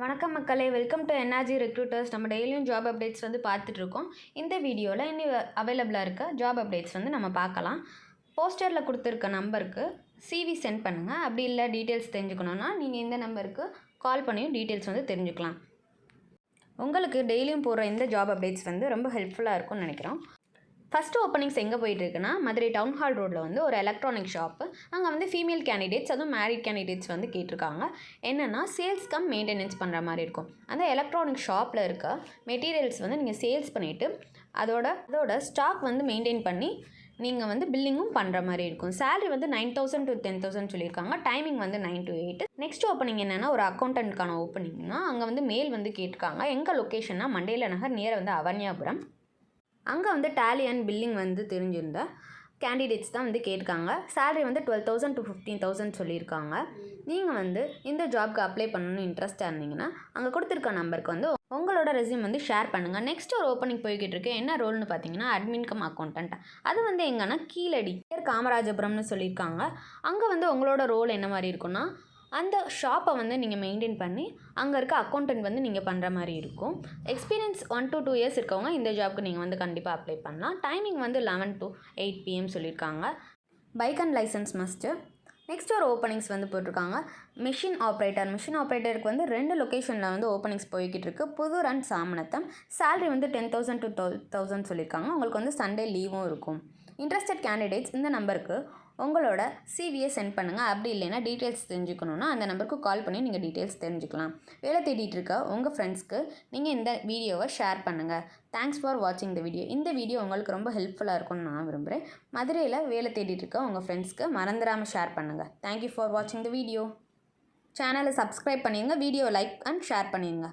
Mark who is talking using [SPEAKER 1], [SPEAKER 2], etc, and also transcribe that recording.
[SPEAKER 1] வணக்கம் மக்களே welcome to NRG recruiters நம்ம டெய்லியும் ஜாப் அப்டேட்ஸ் வந்து பார்த்துட்ருக்கோம் இந்த வீடியோவில் இனி அவைலபிளாக இருக்க ஜாப் அப்டேட்ஸ் வந்து நம்ம பார்க்கலாம். போஸ்டரில் கொடுத்துருக்க நம்பருக்கு சிவி சென்ட் பண்ணுங்கள் அப்படி இல்லை டீட்டெயில்ஸ் தெரிஞ்சுக்கணுன்னா நீங்கள் இந்த நம்பருக்கு கால் பண்ணியும் டீட்டெயில்ஸ் வந்து தெரிஞ்சுக்கலாம். உங்களுக்கு டெய்லியும் போடுற இந்த ஜாப் அப்டேட்ஸ் வந்து ரொம்ப ஹெல்ப்ஃபுல்லாக இருக்கும்னு நினைக்கிறோம். ஃபஸ்ட்டு ஓப்பனிங்ஸ் எங்கே போயிட்டுருக்குன்னா மதுரை டவுன் ஹால் ரோட்டில் வந்து ஒரு எலக்ட்ரானிக் ஷாப்பு அங்கே வந்து ஃபீமேல் கேண்டிடேட்ஸ் அதுவும் மேரிட் கேண்டிடேட்ஸ் வந்து கேட்டிருக்காங்க. என்னென்னா சேல்ஸ் கம் மெயின்டெனன்ஸ் பண்ணுற மாதிரி இருக்கும். அந்த எலக்ட்ரானிக் ஷாப்பில் இருக்க மெட்டீரியல்ஸ் வந்து நீங்கள் சேல்ஸ் பண்ணிவிட்டு அதோட அதோட ஸ்டாக் வந்து மெயின்டைன் பண்ணி நீங்கள் வந்து பில்லிங்கும் பண்ணுற மாதிரி இருக்கும். சேலரி வந்து nine thousand to ten thousand சொல்லியிருக்காங்க. டைமிங் வந்து nine to eight next opening என்னென்னா ஒரு அக்கௌண்டன்ட்கான ஓப்பனிங்னா அங்கே வந்து மேல் வந்து கேட்டிருக்காங்க. எங்கள் லொக்கேஷன்னா மண்டேல நகர் நியர் வந்து அவன்யாபுரம். அங்கே வந்து டேலி அண்ட் பில்லிங் வந்து தெரிஞ்சிருந்த கேண்டிடேட்ஸ் தான் வந்து கேட்டிருக்காங்க சேலரி வந்து twelve thousand to fifteen thousand சொல்லியிருக்காங்க. நீங்கள் வந்து இந்த ஜாப்க்கு அப்ளை பண்ணணும்னு இன்ட்ரெஸ்ட்டாக இருந்தீங்கன்னா அங்கே கொடுத்துருக்க நம்பருக்கு வந்து உங்களோட ரெஸ்யூம் வந்து ஷேர் பண்ணுங்கள் நெக்ஸ்ட் ஒரு ஓப்பனிங் போய்கிட்டு இருக்கு. என்ன ரோல்னு பார்த்தீங்கன்னா அட்மின் கம் அக்கௌண்டன்ட் அது வந்து எங்கன்னா கீழடி. பேர் காமராஜபுரம்னு சொல்லியிருக்காங்க. அங்கே வந்து உங்களோட ரோல் என்ன மாதிரி இருக்குன்னா அந்த ஷாப்பை வந்து நீங்கள் மெயின்டைன் பண்ணி அங்கே இருக்க அக்கௌண்டன்ட் வந்து நீங்கள் பண்ணுற மாதிரி இருக்கும். Experience one to two years இருக்கவங்க இந்த ஜாப்க்கு நீங்கள் வந்து கண்டிப்பாக அப்ளை பண்ணலாம். டைமிங் வந்து லெவன் டு எயிட் பிஎம் சொல்லியிருக்காங்க. Bike and licence must next ஒரு ஓப்பனிங்ஸ் வந்து போட்டிருக்காங்க. மிஷின் ஆப்ரேட்டர் மிஷின் ஆப்ரேட்டருக்கு வந்து ரெண்டு லொக்கேஷனில் வந்து ஓப்பனிங்ஸ் போய்கிட்டு இருக்கு. புதூர் அண்ட் சாமனத்தம். சேலரி வந்து ten thousand to twelve thousand சொல்லியிருக்காங்க. உங்களுக்கு வந்து சண்டே லீவும் இருக்கும். இன்ட்ரெஸ்டட் கேண்டிடேட்ஸ் இந்த நம்பருக்கு உங்களோட சிவியை சென்ட் பண்ணுங்கள் அப்படி இல்லைன்னா டீட்டெயில்ஸ் தெரிஞ்சுக்கணுன்னா அந்த நம்பருக்கு கால் பண்ணி நீங்கள் டீட்டெயில்ஸ் தெரிஞ்சுக்கலாம். வேலை தேடிட்டு இருக்க உங்கள் ஃப்ரெண்ட்ஸ்க்கு நீங்கள் இந்த வீடியோவை ஷேர் பண்ணுங்கள் தேங்க்ஸ் ஃபார் வாட்சிங் த வீடியோ இந்த வீடியோ உங்களுக்கு ரொம்ப ஹெல்ப்ஃபுல்லாக இருக்கும்னு நான் விரும்புகிறேன் மதுரையில் வேலை தேடிட்டு இருக்க உங்கள் ஃப்ரெண்ட்ஸ்க்கு மறந்துடாமல் ஷேர் பண்ணுங்கள் தேங்க்யூ ஃபார் வாட்சிங் த வீடியோ சேனலை சப்ஸ்கிரைப் பண்ணிடுங்க வீடியோ லைக் அண்ட் ஷேர் பண்ணிடுங்க